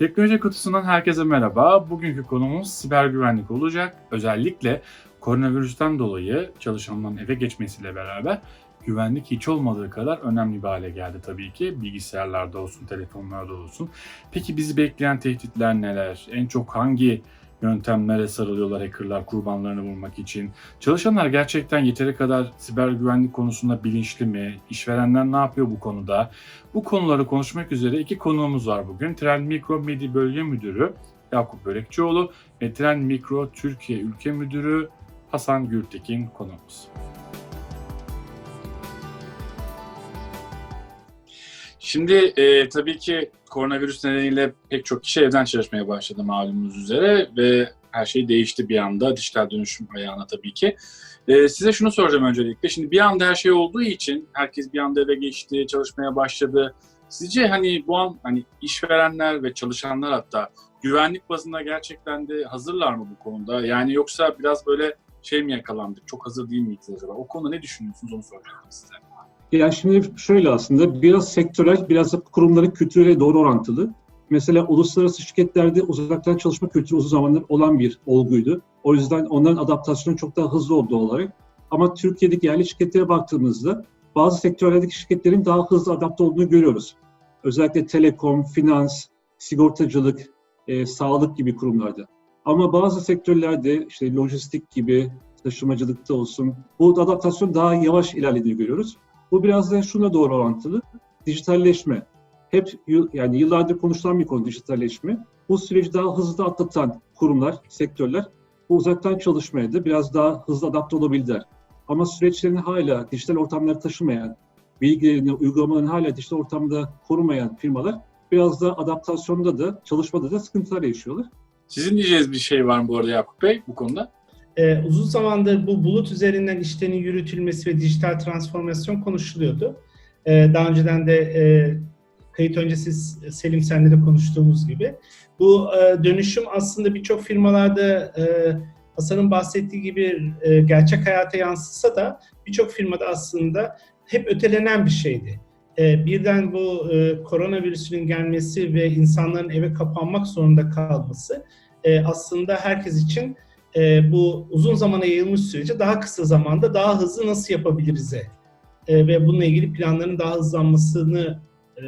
Teknoloji kutusundan herkese merhaba. Bugünkü konumuz siber güvenlik olacak. Özellikle koronavirüsten dolayı çalışanların eve geçmesiyle beraber güvenlik hiç olmadığı kadar önemli bir hale geldi tabii ki. Bilgisayarlarda olsun, telefonlarda olsun. Peki bizi bekleyen tehditler neler? En çok hangi yöntemlere sarılıyorlar hackerlar kurbanlarını bulmak için? Çalışanlar gerçekten yeteri kadar siber güvenlik konusunda bilinçli mi? İşverenler ne yapıyor bu konuda? Bu konuları konuşmak üzere iki konuğumuz var bugün. Trend Mikro Medya Bölge Müdürü Yakup Börekçioğlu ve Trend Mikro Türkiye Ülke Müdürü Hasan Gürtekin konuğumuz. Şimdi e, tabii ki koronavirüs nedeniyle pek çok kişi evden çalışmaya başladı malumunuz üzere ve her şey değişti bir anda dijital dönüşüm ayağına tabii ki. E, size şunu soracağım öncelikle. Şimdi bir anda her şey olduğu için herkes bir anda eve geçti, çalışmaya başladı. Sizce hani bu an hani işverenler ve çalışanlar hatta güvenlik bazında gerçekten de hazırlar mı bu konuda? Yani yoksa biraz böyle şey mi yakalandık, çok hazır değil miyiz acaba? O konuda ne düşünüyorsunuz onu soracaktım size. Yani şimdi şöyle aslında biraz sektörel, biraz da kurumların kültürüyle doğru orantılı. Mesela uluslararası şirketlerde uzaktan çalışma kültürü uzun zamandır olan bir olguydu. O yüzden onların adaptasyonu çok daha hızlı oldu olarak. Ama Türkiye'deki yerli şirketlere baktığımızda bazı sektörlerdeki şirketlerin daha hızlı adapte olduğunu görüyoruz. Özellikle telekom, finans, sigortacılık, e, sağlık gibi kurumlarda. Ama bazı sektörlerde işte lojistik gibi, taşımacılıkta olsun bu adaptasyon daha yavaş ilerlediğini görüyoruz. Bu biraz da şuna doğru orantılı. Dijitalleşme. Hep yani yıllardır konuşulan bir konu dijitalleşme. Bu süreci daha hızlı atlatan kurumlar, sektörler bu uzaktan çalışmaya da biraz daha hızlı adapte olabildiler. Ama süreçlerini hala dijital ortamlara taşımayan, bilgilerini, uygulamalarını hala dijital ortamda korumayan firmalar biraz da adaptasyonda da çalışmada da sıkıntılar yaşıyorlar. Sizin diyeceğiniz bir şey var mı bu arada Yakup Bey bu konuda? Ee, uzun zamandır bu bulut üzerinden işlerin yürütülmesi ve dijital transformasyon konuşuluyordu. Ee, daha önceden de e, kayıt öncesi Selim senle de konuştuğumuz gibi. Bu e, dönüşüm aslında birçok firmalarda e, Hasan'ın bahsettiği gibi e, gerçek hayata yansıtsa da birçok firmada aslında hep ötelenen bir şeydi. E, birden bu e, koronavirüsünün gelmesi ve insanların eve kapanmak zorunda kalması e, aslında herkes için e, bu uzun zamana yayılmış süreci daha kısa zamanda daha hızlı nasıl yapabiliriz'e e, ve bununla ilgili planların daha hızlanmasını e,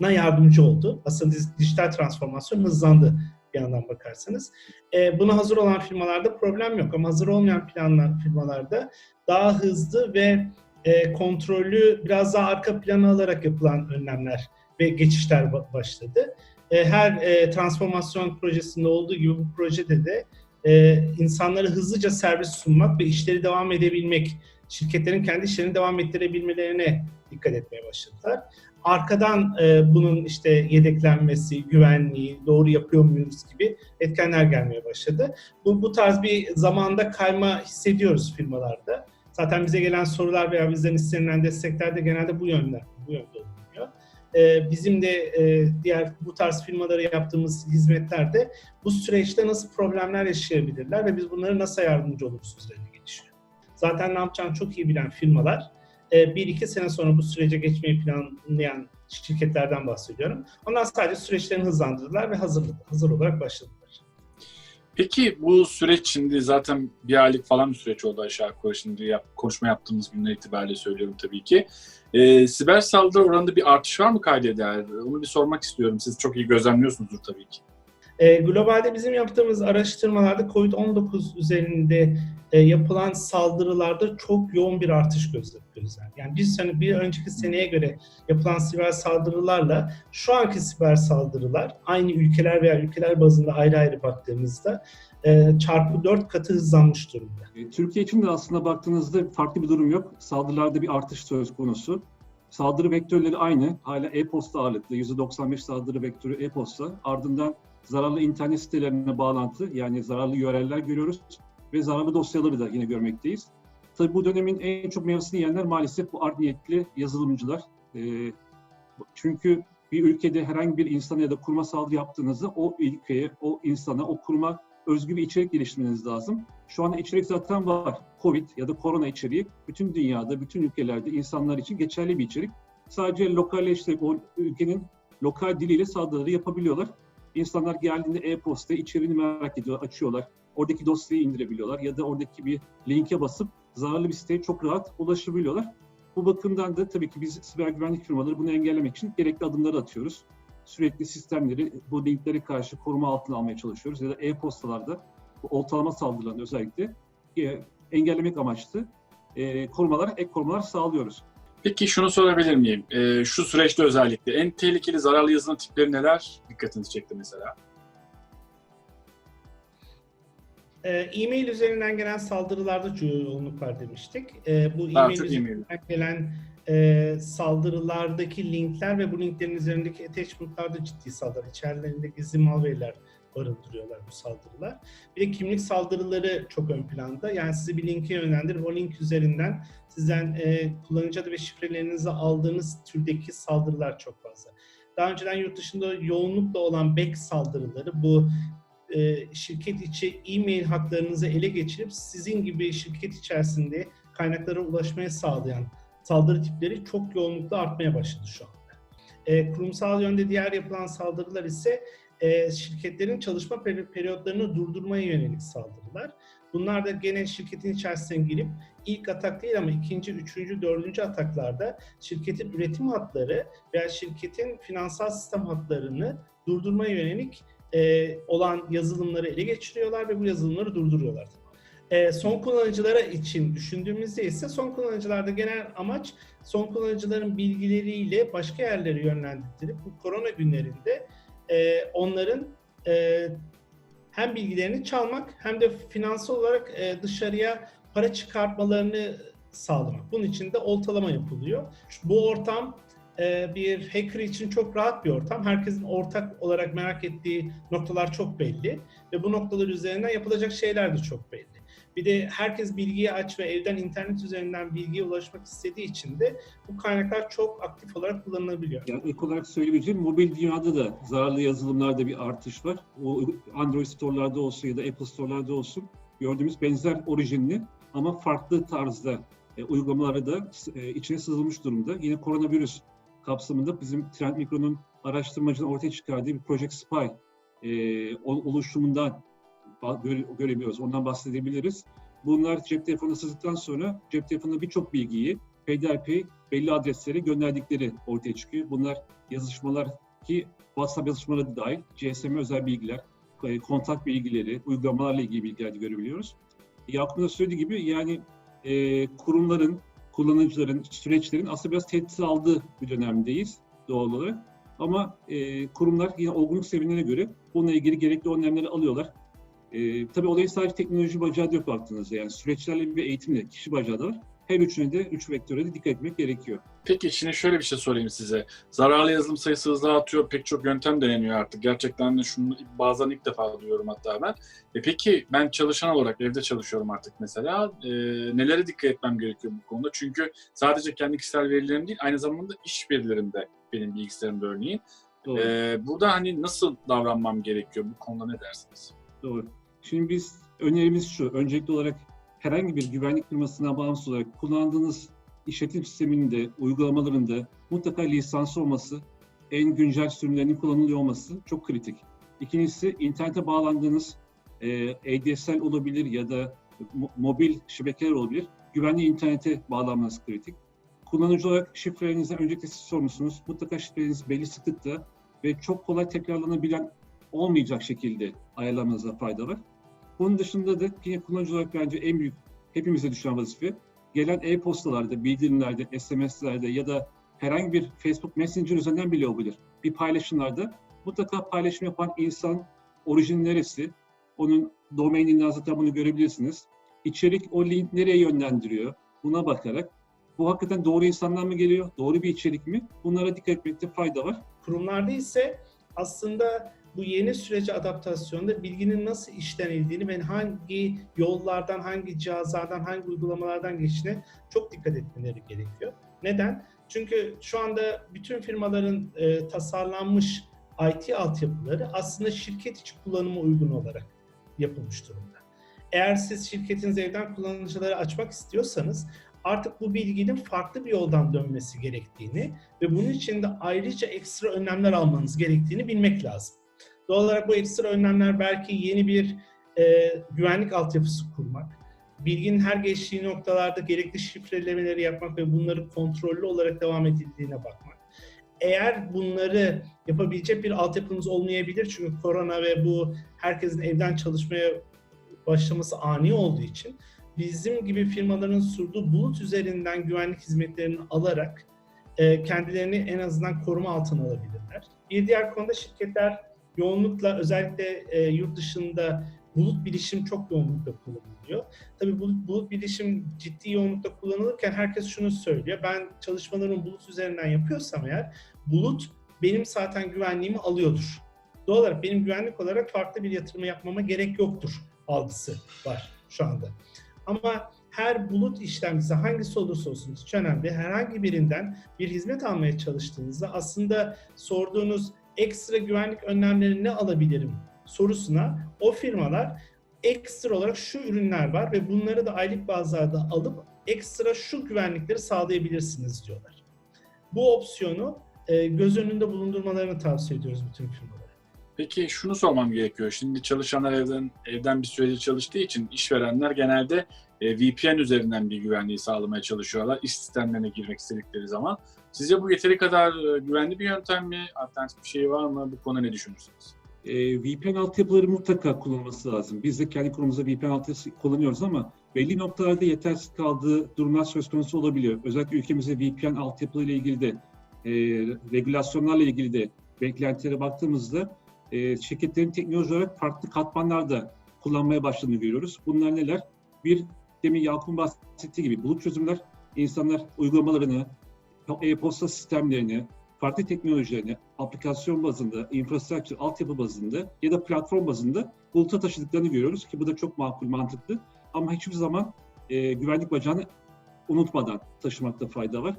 na yardımcı oldu. Aslında dijital transformasyon hızlandı bir yandan bakarsanız. E, buna hazır olan firmalarda problem yok ama hazır olmayan planlar firmalarda daha hızlı ve e, kontrollü biraz daha arka plana alarak yapılan önlemler ve geçişler başladı. E, her e, transformasyon projesinde olduğu gibi bu projede de e, insanlara hızlıca servis sunmak ve işleri devam edebilmek, şirketlerin kendi işlerini devam ettirebilmelerine dikkat etmeye başladılar. Arkadan e, bunun işte yedeklenmesi, güvenliği, doğru yapıyor muyuz gibi etkenler gelmeye başladı. Bu, bu tarz bir zamanda kayma hissediyoruz firmalarda. Zaten bize gelen sorular veya bizden istenilen destekler de genelde bu yönde, bu yönde Ee, bizim de e, diğer bu tarz firmalara yaptığımız hizmetlerde bu süreçte nasıl problemler yaşayabilirler ve biz bunları nasıl yardımcı oluruz üzerine gelişiyor. Zaten ne yapacağını çok iyi bilen firmalar e, bir iki sene sonra bu sürece geçmeyi planlayan şirketlerden bahsediyorum. Onlar sadece süreçlerini hızlandırdılar ve hazır, hazır olarak başladılar. Peki bu süreç şimdi zaten bir aylık falan bir süreç oldu aşağı yukarı şimdi yap, konuşma yaptığımız günler itibariyle söylüyorum tabii ki. Ee, siber saldırı oranında bir artış var mı kaydeder? Onu bir sormak istiyorum. Siz çok iyi gözlemliyorsunuzdur tabii ki. E, globalde bizim yaptığımız araştırmalarda COVID-19 üzerinde e, yapılan saldırılarda çok yoğun bir artış gözlemliyoruz. Yani bir sene bir önceki seneye göre yapılan siber saldırılarla şu anki siber saldırılar aynı ülkeler veya ülkeler bazında ayrı ayrı baktığımızda e, çarpı 4 katı hızlanmış durumda. E, Türkiye için de aslında baktığınızda farklı bir durum yok. Saldırılarda bir artış söz konusu. Saldırı vektörleri aynı. Hala e-posta ağırlıklı. %95 saldırı vektörü e-posta. Ardından zararlı internet sitelerine bağlantı yani zararlı URL'ler görüyoruz ve zararlı dosyaları da yine görmekteyiz. Tabii bu dönemin en çok meyvesini yiyenler maalesef bu art niyetli yazılımcılar. E, çünkü bir ülkede herhangi bir insana ya da kuruma saldırı yaptığınızda o ülkeye, o insana, o kuruma özgü bir içerik geliştirmeniz lazım. Şu anda içerik zaten var. Covid ya da korona içeriği bütün dünyada, bütün ülkelerde insanlar için geçerli bir içerik. Sadece lokalleştirip o ülkenin lokal diliyle saldırıları yapabiliyorlar. İnsanlar geldiğinde e-posta içeriğini merak ediyorlar, açıyorlar. Oradaki dosyayı indirebiliyorlar ya da oradaki bir linke basıp zararlı bir siteye çok rahat ulaşabiliyorlar. Bu bakımdan da tabii ki biz siber güvenlik firmaları bunu engellemek için gerekli adımları atıyoruz. Sürekli sistemleri bu linklere karşı koruma altına almaya çalışıyoruz ya da e-postalarda bu oltalama saldırılarını özellikle e, engellemek amaçlı e, korumalar, ek korumalar sağlıyoruz. Peki şunu sorabilir miyim? Ee, şu süreçte özellikle en tehlikeli zararlı yazılım tipleri neler dikkatinizi çekti mesela? Ee, E-mail üzerinden gelen saldırılarda yoğunluk var demiştik. Ee, bu e-mail üzerinden e-mail. gelen e, saldırılardaki linkler ve bu linklerin üzerindeki attachment'larda ciddi saldırı. İçerilerinde gizli malware'ler barındırıyorlar bu saldırılar. Bir de kimlik saldırıları çok ön planda. Yani sizi bir linke yönlendirip o link üzerinden sizden e, kullanıcı adı ve şifrelerinizi aldığınız türdeki saldırılar çok fazla. Daha önceden yurt dışında yoğunlukla olan back saldırıları bu e, şirket içi e-mail haklarınızı ele geçirip sizin gibi şirket içerisinde kaynaklara ulaşmaya sağlayan saldırı tipleri çok yoğunlukla artmaya başladı şu anda. E, kurumsal yönde diğer yapılan saldırılar ise e, şirketlerin çalışma peri- periyotlarını durdurmaya yönelik saldırılar. Bunlar da gene şirketin içerisine girip ilk atak değil ama ikinci, üçüncü, dördüncü ataklarda şirketin üretim hatları veya şirketin finansal sistem hatlarını durdurmaya yönelik e, olan yazılımları ele geçiriyorlar ve bu yazılımları durduruyorlar. E, son kullanıcılara için düşündüğümüzde ise son kullanıcılarda genel amaç son kullanıcıların bilgileriyle başka yerlere yönlendirip bu korona günlerinde e, onların e, hem bilgilerini çalmak hem de finansal olarak e, dışarıya para çıkartmalarını sağlamak. Bunun için de oltalama yapılıyor. Bu ortam e, bir hacker için çok rahat bir ortam. Herkesin ortak olarak merak ettiği noktalar çok belli ve bu noktalar üzerinden yapılacak şeyler de çok belli. Bir de herkes bilgiyi aç ve evden internet üzerinden bilgiye ulaşmak istediği için de bu kaynaklar çok aktif olarak kullanılabiliyor. Yani ilk olarak söyleyebileceğim mobil dünyada da zararlı yazılımlarda bir artış var. O Android store'larda olsun ya da Apple store'larda olsun gördüğümüz benzer orijinli ama farklı tarzda e, uygulamaları da e, içine sızılmış durumda. Yine koronavirüs kapsamında bizim Trend Micro'nun araştırmacının ortaya çıkardığı bir Project Spy e, ol- oluşumundan ba- göre- görebiliyoruz. Ondan bahsedebiliriz. Bunlar cep telefonuna sızdıktan sonra cep telefonunda birçok bilgiyi peyderpey belli adreslere gönderdikleri ortaya çıkıyor. Bunlar yazışmalar ki WhatsApp yazışmaları da dahil, GSM özel bilgiler, e, kontak bilgileri, uygulamalarla ilgili bilgiler görebiliyoruz. Yakup'un da söylediği gibi yani e, kurumların, kullanıcıların, süreçlerin aslında biraz tehdit aldığı bir dönemdeyiz doğal olarak. Ama e, kurumlar yine olgunluk seviyelerine göre bununla ilgili gerekli önlemleri alıyorlar. E, tabii olayın sadece teknoloji bacağı da yok baktığınızda. Yani süreçlerle bir eğitimle kişi bacağı da var. Her üçüne de, üç vektöre de dikkat etmek gerekiyor. Peki şimdi şöyle bir şey sorayım size. Zararlı yazılım sayısı hızla artıyor. Pek çok yöntem deneniyor artık. Gerçekten de şunu bazen ilk defa duyuyorum hatta ben. E peki ben çalışan olarak evde çalışıyorum artık mesela. E, nelere dikkat etmem gerekiyor bu konuda? Çünkü sadece kendi kişisel verilerim değil aynı zamanda iş verilerim de benim bilgisayarımda örneğin. Doğru. E, burada hani nasıl davranmam gerekiyor? Bu konuda ne dersiniz? Doğru. Şimdi biz önerimiz şu. Öncelikli olarak herhangi bir güvenlik firmasına bağımsız olarak kullandığınız işletim sisteminde, uygulamalarında mutlaka lisans olması, en güncel sürümlerinin kullanılıyor olması çok kritik. İkincisi internete bağlandığınız e, ADSL olabilir ya da mo- mobil şebekeler olabilir. Güvenli internete bağlanmanız kritik. Kullanıcı olarak şifrelerinizi öncelikle siz sormuşsunuz. Mutlaka şifrelerinizi belli sıklıkta ve çok kolay tekrarlanabilen olmayacak şekilde ayarlamanıza fayda var. Bunun dışında da yine kullanıcı olarak bence en büyük hepimize düşen vazife gelen e-postalarda, bildirimlerde, SMS'lerde ya da herhangi bir Facebook Messenger üzerinden bile olabilir. Bir paylaşımlarda mutlaka paylaşım yapan insan orijin neresi? Onun domaininden zaten bunu görebilirsiniz. İçerik o link nereye yönlendiriyor? Buna bakarak bu hakikaten doğru insandan mı geliyor? Doğru bir içerik mi? Bunlara dikkat etmekte fayda var. Kurumlarda ise aslında bu yeni sürece adaptasyonda bilginin nasıl işlenildiğini ve hangi yollardan, hangi cihazlardan, hangi uygulamalardan geçtiğine çok dikkat etmeleri gerekiyor. Neden? Çünkü şu anda bütün firmaların e, tasarlanmış IT altyapıları aslında şirket içi kullanıma uygun olarak yapılmış durumda. Eğer siz şirketiniz evden kullanıcıları açmak istiyorsanız artık bu bilginin farklı bir yoldan dönmesi gerektiğini ve bunun için de ayrıca ekstra önlemler almanız gerektiğini bilmek lazım. Doğal olarak bu ekstra önlemler belki yeni bir e, güvenlik altyapısı kurmak, bilginin her geçtiği noktalarda gerekli şifrelemeleri yapmak ve bunları kontrollü olarak devam edildiğine bakmak. Eğer bunları yapabilecek bir altyapımız olmayabilir çünkü korona ve bu herkesin evden çalışmaya başlaması ani olduğu için bizim gibi firmaların sunduğu bulut üzerinden güvenlik hizmetlerini alarak e, kendilerini en azından koruma altına alabilirler. Bir diğer konuda şirketler yoğunlukla özellikle e, yurt dışında bulut bilişim çok yoğunlukla kullanılıyor. Tabii bulut, bulut bilişim ciddi yoğunlukla kullanılırken herkes şunu söylüyor. Ben çalışmalarımı bulut üzerinden yapıyorsam eğer bulut benim zaten güvenliğimi alıyordur. Doğal olarak benim güvenlik olarak farklı bir yatırımı yapmama gerek yoktur algısı var şu anda. Ama her bulut işlemcisi hangisi olursa olsun hiç önemli. Herhangi birinden bir hizmet almaya çalıştığınızda aslında sorduğunuz ekstra güvenlik önlemlerini ne alabilirim sorusuna o firmalar ekstra olarak şu ürünler var ve bunları da aylık bazlarda alıp ekstra şu güvenlikleri sağlayabilirsiniz diyorlar. Bu opsiyonu e, göz önünde bulundurmalarını tavsiye ediyoruz bütün firmalara. Peki şunu sormam gerekiyor. Şimdi çalışanlar evden evden bir süredir çalıştığı için işverenler genelde e, VPN üzerinden bir güvenliği sağlamaya çalışıyorlar iş sistemlerine girmek istedikleri zaman. Sizce bu yeteri kadar e, güvenli bir yöntem mi? Alternatif bir şey var mı? Bu konuda ne düşünürsünüz? E, VPN altyapıları mutlaka kullanılması lazım. Biz de kendi kurumumuzda VPN altyapısı kullanıyoruz ama belli noktalarda yetersiz kaldığı durumlar söz konusu olabiliyor. Özellikle ülkemizde VPN altyapılarıyla ilgili de, e, regülasyonlarla ilgili de beklentilere baktığımızda e, şirketlerin teknoloji olarak farklı katmanlarda kullanmaya başladığını görüyoruz. Bunlar neler? Bir, demin Yakup'un bahsettiği gibi bulut çözümler, insanlar uygulamalarını, e-posta sistemlerini, farklı teknolojilerini aplikasyon bazında, infrastructure, altyapı bazında ya da platform bazında buluta taşıdıklarını görüyoruz ki bu da çok makul, mantıklı. Ama hiçbir zaman e, güvenlik bacağını unutmadan taşımakta fayda var.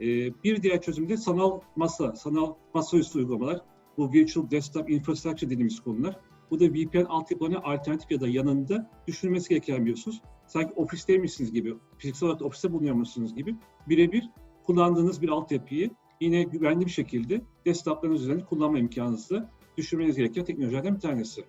E, bir diğer çözüm de sanal masa, sanal masaüstü uygulamalar. Bu Virtual Desktop Infrastructure dediğimiz konular. Bu da VPN altyapılarına alternatif ya da yanında düşünülmesi gereken bir husus. Sanki ofisteymişsiniz gibi, fiziksel olarak ofiste bulunuyormuşsunuz gibi birebir kullandığınız bir altyapıyı yine güvenli bir şekilde desktoplarınız üzerinde kullanma imkanınızı düşünmeniz gereken teknolojilerden bir tanesi.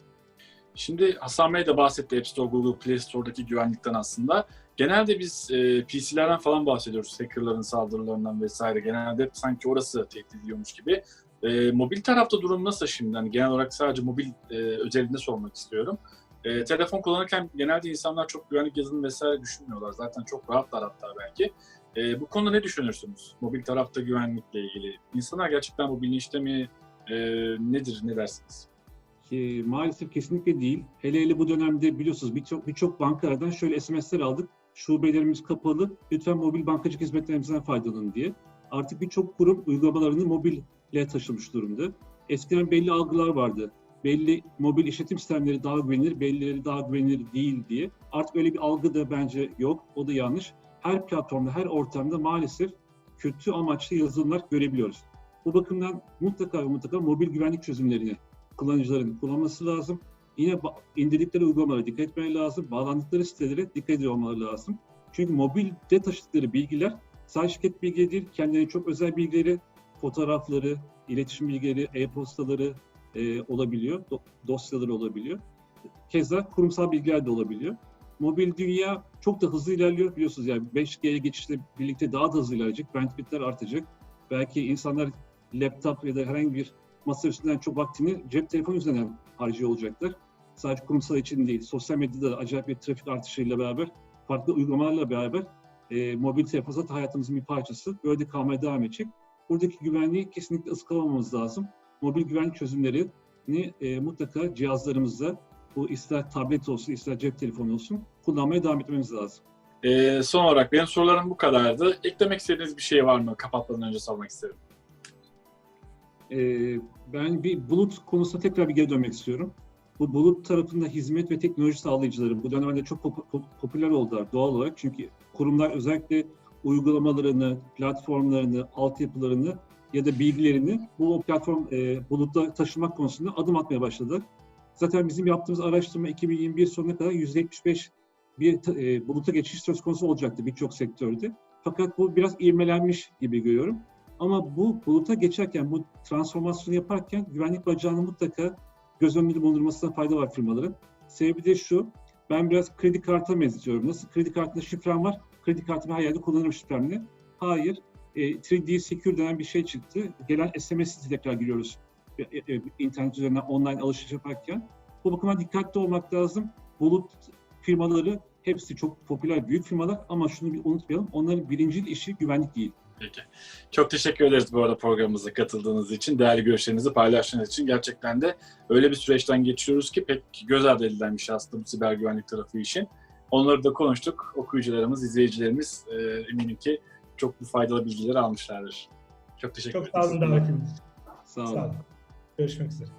Şimdi Hasan Bey de bahsetti App Store, Google Play Store'daki güvenlikten aslında. Genelde biz e, PC'lerden falan bahsediyoruz. Hackerların saldırılarından vesaire. Genelde sanki orası tehdit ediyormuş gibi. E, mobil tarafta durum nasıl şimdi? Yani genel olarak sadece mobil e, özelinde sormak istiyorum. E, telefon kullanırken genelde insanlar çok güvenlik yazılım vesaire düşünmüyorlar. Zaten çok rahatlar hatta belki. E, bu konuda ne düşünürsünüz? Mobil tarafta güvenlikle ilgili. İnsanlar gerçekten bu bilinçte mi? E, nedir, ne dersiniz? Ki maalesef kesinlikle değil. Hele hele bu dönemde biliyorsunuz birçok birçok bankalardan şöyle SMS'ler aldık. Şubelerimiz kapalı. Lütfen mobil bankacılık hizmetlerimizden faydalanın diye. Artık birçok kurum uygulamalarını mobile taşımış durumda. Eskiden belli algılar vardı. Belli mobil işletim sistemleri daha güvenilir, bellileri daha güvenilir değil diye. Artık öyle bir algı da bence yok. O da yanlış. Her platformda, her ortamda maalesef kötü amaçlı yazılımlar görebiliyoruz. Bu bakımdan mutlaka mutlaka mobil güvenlik çözümlerini kullanıcıların kullanması lazım. Yine indirdikleri uygulamalara dikkat etmeleri lazım. Bağlandıkları sitelere dikkat ediyor olmaları lazım. Çünkü mobilde taşıdıkları bilgiler sadece şirket bilgileri değil, kendilerine çok özel bilgileri, fotoğrafları, iletişim bilgileri, e-postaları e, olabiliyor, do- dosyaları olabiliyor. Keza kurumsal bilgiler de olabiliyor. Mobil dünya çok da hızlı ilerliyor biliyorsunuz yani 5G'ye geçişle birlikte daha da hızlı ilerleyecek, bandwidthler artacak. Belki insanlar laptop ya da herhangi bir masa üstünden çok vaktini cep telefonu üzerinden harcıyor olacaklar. Sadece kurumsal için değil, sosyal medyada da acayip bir trafik artışıyla beraber, farklı uygulamalarla beraber e, mobil telefon da hayatımızın bir parçası. Böyle de kalmaya devam edecek. Buradaki güvenliği kesinlikle ıskalamamız lazım. Mobil güvenlik çözümlerini e, mutlaka cihazlarımızda, bu ister tablet olsun, ister cep telefonu olsun kullanmaya devam etmemiz lazım. E, son olarak benim sorularım bu kadardı. Eklemek istediğiniz bir şey var mı? Kapatmadan önce sormak isterim. Ee, ben bir bulut konusuna tekrar bir geri dönmek istiyorum. Bu bulut tarafında hizmet ve teknoloji sağlayıcıları bu dönemde çok pop- pop- popüler oldular doğal olarak. Çünkü kurumlar özellikle uygulamalarını, platformlarını, altyapılarını ya da bilgilerini bu platform e, bulutta taşımak konusunda adım atmaya başladılar. Zaten bizim yaptığımız araştırma 2021 sonuna kadar %75 bir e, buluta geçiş söz konusu olacaktı birçok sektörde. Fakat bu biraz ivmelenmiş gibi görüyorum. Ama bu buluta geçerken, bu transformasyonu yaparken güvenlik bacağını mutlaka göz önünde bulundurmasına fayda var firmaların. Sebebi de şu, ben biraz kredi kartına benzetiyorum. Nasıl kredi kartında şifrem var, kredi kartımı her yerde kullanırım şifremle. Hayır, e, 3D Secure denen bir şey çıktı. Gelen SMS'i tekrar giriyoruz e, e, internet üzerinden online alışveriş yaparken. Bu bakıma dikkatli olmak lazım. Bulut firmaları hepsi çok popüler büyük firmalar ama şunu bir unutmayalım. Onların birinci işi güvenlik değil. Peki. Çok teşekkür ederiz bu arada programımıza katıldığınız için, değerli görüşlerinizi paylaştığınız için. Gerçekten de öyle bir süreçten geçiyoruz ki pek göz ardı edilen bir şey aslında bu siber güvenlik tarafı işin. Onları da konuştuk. Okuyucularımız, izleyicilerimiz e, eminim ki çok bu faydalı bilgileri almışlardır. Çok teşekkür Çok ederiz. sağ olun davetiniz için. Sağ olun. Sağ olun. Görüşmek üzere.